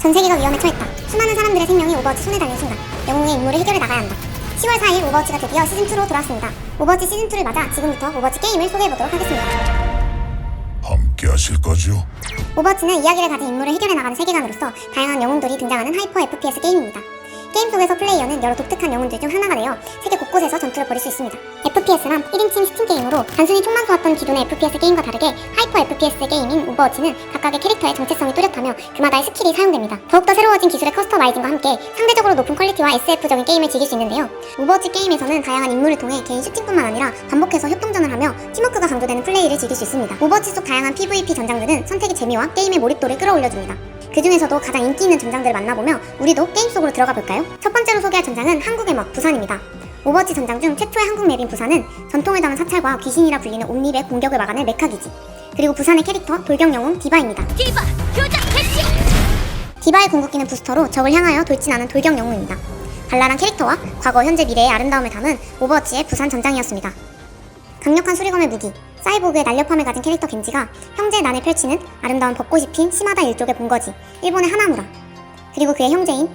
전 세계가 위험에 처했다. 수많은 사람들의 생명이 오버워치 손에 달린 순간 영웅의 임무를 해결해 나가야 한다. 10월 4일 오버워치가 드디어 시즌2로 돌아왔습니다. 오버워치 시즌2를 맞아 지금부터 오버워치 게임을 소개해보도록 하겠습니다. 함께 하실 거죠? 오버워치는 이야기를 가진 인물을 해결해 나가는 세계관으로서 다양한 영웅들이 등장하는 하이퍼 FPS 게임입니다. 게임 속에서 플레이어는 여러 독특한 영웅들 중 하나가 되어 세계 곳곳에서 전투를 벌일 수 있습니다. FPS란 1인칭 스팀 게임으로 단순히 총만 쏘았던 기존의 FPS 게임과 다르게 하이퍼 FPS 게임인 오버워치는 각각의 캐릭터의 정체성이 뚜렷하며 그마다의 스킬이 사용됩니다. 더욱더 새로워진 기술의 커스터마이징과 함께 상대적으로 높은 퀄리티와 SF적인 게임을 즐길 수 있는데요. 오버워치 게임에서는 다양한 임무를 통해 개인 슈팅뿐만 아니라 반복해서 협동전을 하며 팀워크가 강조되는 플레이를 즐길 수 있습니다. 오버워치 속 다양한 PVP 전장들은 선택의 재미와 게임의 몰입도를 끌어올려줍니다. 그 중에서도 가장 인기 있는 전장들을 만나보며 우리도 게임 속으로 들어가 볼까요? 첫 번째로 소개할 전장은 한국의 멋 부산입니다. 오버워치 전장 중 최초의 한국 맵인 부산은 전통을 담은 사찰과 귀신이라 불리는 옴닙의 공격을 막아낼 메카기지. 그리고 부산의 캐릭터 돌격 영웅 디바입니다. 디바 교장 캐시 디바의 궁극기는 부스터로 적을 향하여 돌진하는 돌격 영웅입니다. 발랄한 캐릭터와 과거, 현재, 미래의 아름다움을 담은 오버워치의 부산 전장이었습니다. 강력한 수리검의 무기, 사이보그의 날렵함을 가진 캐릭터 겐지가 형제의 난을 펼치는 아름다운 벚꽃이 핀 시마다 일족의 본거지, 일본의 하나무라. 그리고 그의 형제인!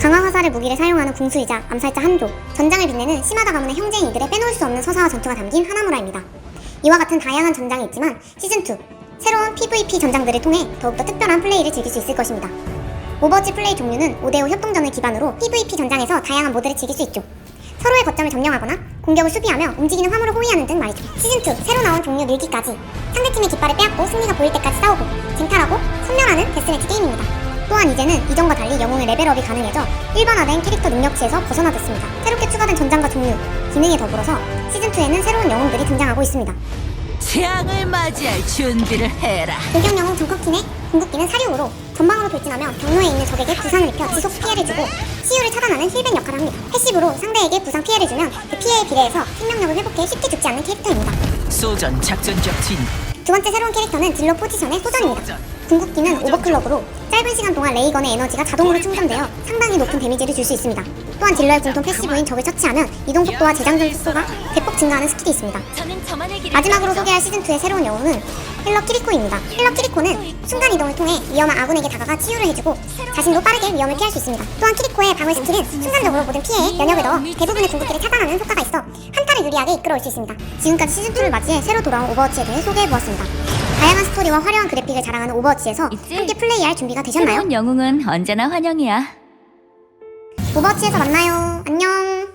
강화 화살의 무기를 사용하는 궁수이자 암살자 한조, 전장을 빛내는 시마다 가문의 형제인 이들의 빼놓을 수 없는 서사와 전투가 담긴 하나무라입니다. 이와 같은 다양한 전장이 있지만 시즌2, 새로운 PVP 전장들을 통해 더욱더 특별한 플레이를 즐길 수 있을 것입니다. 오버워치 플레이 종류는 5대5 협동전을 기반으로 PVP 전장에서 다양한 모드를 즐길 수 있죠. 서로의 거점을 점령하거나 공격을 수비하며 움직이는 화물을 호위하는 등 말이죠. 시즌2 새로 나온 종류 늘기까지 상대팀의 깃발을 빼앗고 승리가 보일 때까지 싸우고 쟁탈하고 선멸하는 데스매치 게임입니다. 또한 이제는 이전과 달리 영웅의 레벨업이 가능해져 일반화된 캐릭터 능력치에서 벗어나졌습니다. 새롭게 추가된 전장과 종류, 기능에 더불어서 시즌2에는 새로운 영웅들이 등장하고 있습니다. 재앙을 맞이할 준비를 해라 영웅 정커킨의 궁극기는 사륙으로 전방으로 돌진하며 경로에 있는 적에게 부상을 입혀 지속 피해를 주고 치유를 차단하는 힐백 역할을 합니다. 패시브로 상대에게 부상 피해를 주면 그 피해에 비례해서 생명력을 회복해 쉽게 죽지 않는 캐릭터입니다. 소전 작전적 진 두 번째 새로운 캐릭터는 딜러 포지션의 소전입니다. 궁극기는 오버클럭으로 짧은 시간 동안 레이건의 에너지가 자동으로 충전되어 상당히 높은 데미지를 줄 수 있습니다. 또한 딜러의 공통 패시브인 적을 처치하면 이동 속도와 재장전 속도가 대폭 증가하는 스킬이 있습니다. 마지막으로 소개할 시즌2의 새로운 영웅은 힐러 키리코입니다. 힐러 키리코는 순간 이동을 통해 위험한 아군에게 다가가 치유를 해주고 자신도 빠르게 위험을 피할 수 있습니다. 또한 키리코의 방어 스킬은 순간적으로 모든 피해에 면역을 넣어 대부분의 궁극기를 차단하는 효과가 있어 유리하게 이끌어올 수 있습니다. 지금까지 시즌2를 맞이해 새로 돌아온 오버워치에 대해 소개해보았습니다. 다양한 스토리와 화려한 그래픽을 자랑하는 오버워치에서 있지? 함께 플레이할 준비가 되셨나요? 새로운 영웅은 언제나 환영이야 오버워치에서 만나요. 안녕.